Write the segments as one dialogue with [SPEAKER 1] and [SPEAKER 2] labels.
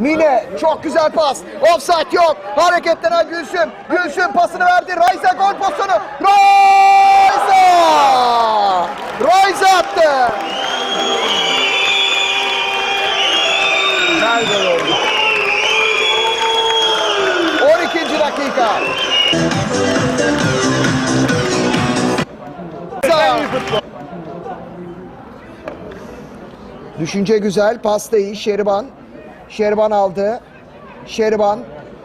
[SPEAKER 1] Mine çok güzel pas. Offside yok. Hareketlenen Gülsüm. Gülsüm pasını verdi. Rayza gol pozisyonu. Rayza! Rayza attı.
[SPEAKER 2] Gol oldu.
[SPEAKER 1] 12. dakika. Düşünce güzel. Pas da iyi. Şeriban. Şeriban aldı. Şeriban.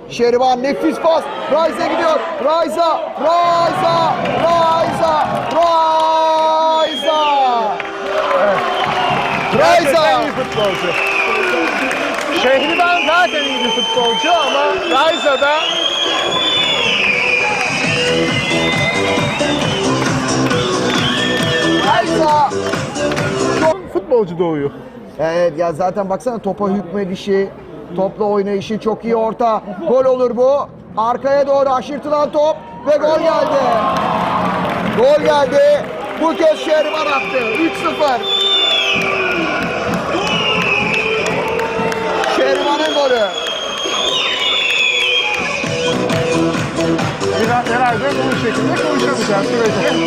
[SPEAKER 1] Şeriban nefis pas. Rayza gidiyor. Rayza. Rayza. Rayza.
[SPEAKER 2] Gerçekten
[SPEAKER 1] Rayza.
[SPEAKER 2] iyi futbolcu. Şehriban zaten iyi bir futbolcu ama Rayza da
[SPEAKER 1] Rayza.
[SPEAKER 2] futbolcu doğuyor.
[SPEAKER 1] Evet ya zaten baksana topa hükmedişi, topla oynayışı çok iyi orta. Gol olur bu. Arkaya doğru aşırtılan top ve gol geldi. Gol geldi. Bu kez Şeriman attı. 3-0. Şeriman'ın golü.
[SPEAKER 2] Biraz herhalde bu şekilde konuşamayacağız.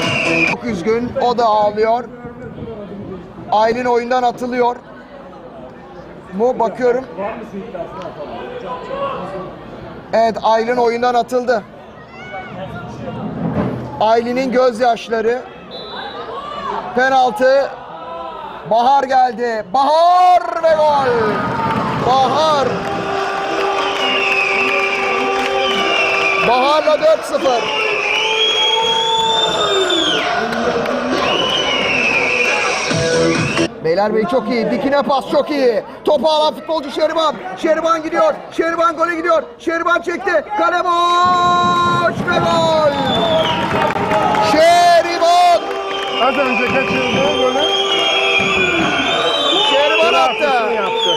[SPEAKER 1] Çok üzgün. O da ağlıyor. Aylin oyundan atılıyor. Bu bakıyorum. Evet Aylin oyundan atıldı. Aylin'in gözyaşları. Penaltı. Bahar geldi. Bahar ve gol. Bahar. Bahar'la 4-0. Beyler Bey çok iyi. Dikine pas çok iyi. Topu alan futbolcu Şeriban. Şeriban gidiyor. Şeriban gole gidiyor. Şeriban çekti. Kale boş ve gol. Şeriban.
[SPEAKER 2] Az önce kaçırdığı golü
[SPEAKER 1] Şeriban attı.
[SPEAKER 2] yaptı.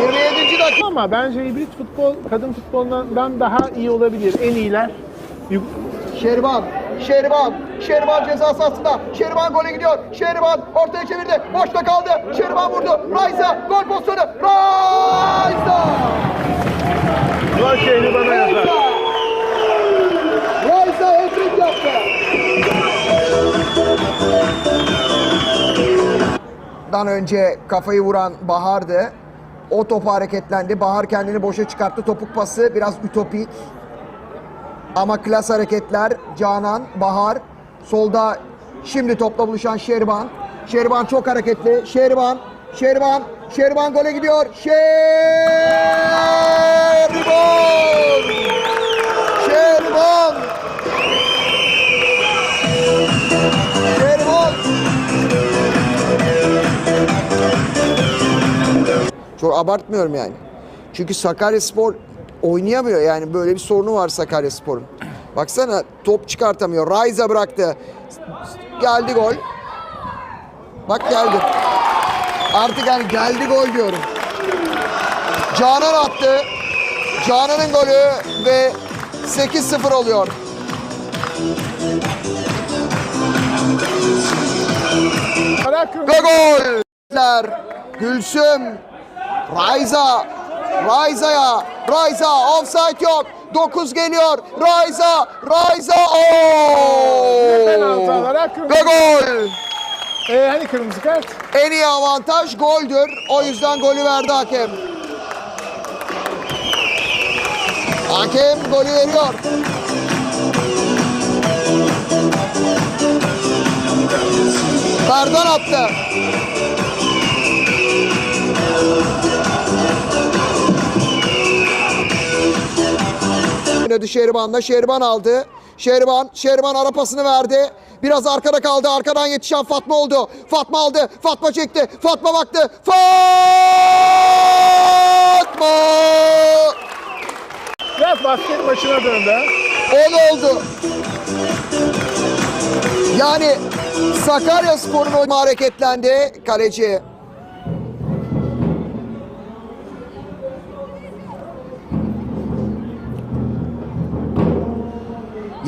[SPEAKER 1] 27. dakika.
[SPEAKER 2] Ama bence hibrit futbol kadın futbolundan daha iyi olabilir. En iyiler.
[SPEAKER 1] Şeriban. Şeriban. Şeriban ceza sahasında. Şeriban gole gidiyor. Şeriban ortaya çevirdi. Boşta kaldı. Şeriban vurdu. Rayza gol pozisyonu. Rayza.
[SPEAKER 2] Gol şeyini bana yazar.
[SPEAKER 1] Rayza. Hat-trick yaptı. Dan önce kafayı vuran Bahar'dı. O topu hareketlendi. Bahar kendini boşa çıkarttı. Topuk pası biraz ütopik. Ama klas hareketler. Canan, Bahar. Solda şimdi topla buluşan Şeriban. Şeriban çok hareketli. Şeriban, Şeriban, Şeriban gole gidiyor. Şeriban! Şeriban! Şeriban! Çok abartmıyorum yani. Çünkü Sakaryaspor oynayamıyor yani böyle bir sorunu var Sakaryaspor'un. Baksana top çıkartamıyor. Raiza bıraktı. Geldi gol. Bak geldi. Artık yani geldi gol diyorum. Canan attı. Canan'ın golü ve 8-0 oluyor. Ve gol! Gülsüm, Rayza, Rayza'ya, Rayza offside yok. 9 geliyor. Rayza.
[SPEAKER 2] penaltı
[SPEAKER 1] Oo!
[SPEAKER 2] alarak kırmızı.
[SPEAKER 1] Ve gol!
[SPEAKER 2] Ee, hani kırmızı kart?
[SPEAKER 1] En iyi avantaj goldür. O yüzden golü verdi hakem. Hakem golü veriyor. Kardan attı. Oynadı Şeriban'la. Şeriban aldı. Şeriban, Şeriban ara pasını verdi. Biraz arkada kaldı. Arkadan yetişen Fatma oldu. Fatma aldı. Fatma çekti. Fatma baktı. Fatma!
[SPEAKER 2] Biraz basket maçına döndü.
[SPEAKER 1] On oldu. Yani Sakarya Spor'un hareketlendi. Kaleci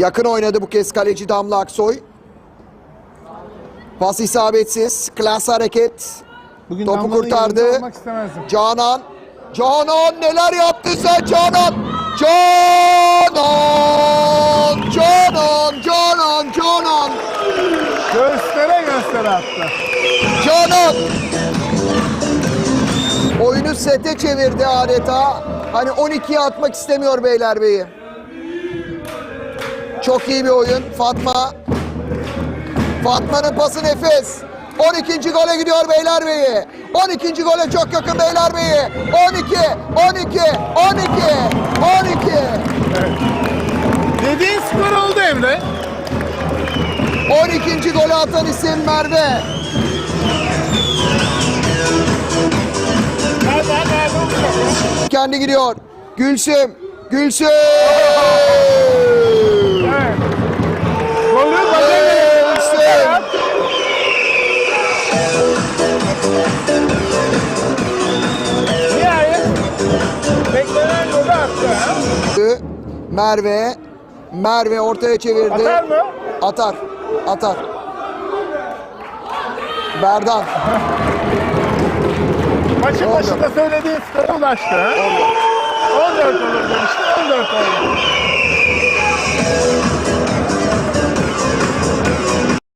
[SPEAKER 1] Yakın oynadı bu kez kaleci Damla Aksoy. Pas isabetsiz. Klas hareket.
[SPEAKER 2] Bugün
[SPEAKER 1] Topu
[SPEAKER 2] Damla'nın
[SPEAKER 1] kurtardı.
[SPEAKER 2] yerinde olmak istemezdim.
[SPEAKER 1] Canan. Canan neler yaptı sen Canan? Canan! Canan! Canan! Canan!
[SPEAKER 2] Göstere göstere attı.
[SPEAKER 1] Canan! Oyunu sete çevirdi adeta. Hani 12'ye atmak istemiyor Beylerbeyi. Çok iyi bir oyun. Fatma. Fatma'nın pası nefes. 12. gole gidiyor Beylerbeyi. 12. gole çok yakın Beylerbeyi. 12, 12, 12, 12.
[SPEAKER 2] Dediğin skor oldu Emre.
[SPEAKER 1] 12. golü atan isim Merve. Kendi gidiyor. Gülsüm. Gülsüm.
[SPEAKER 2] Beklenen golü attı.
[SPEAKER 1] Merve. Merve ortaya çevirdi.
[SPEAKER 2] Atar mı?
[SPEAKER 1] Atar. Atar. Berdan.
[SPEAKER 2] Maçın başında söylediğin skora ulaştı. ha? 14 olur demişti. 14 oldu.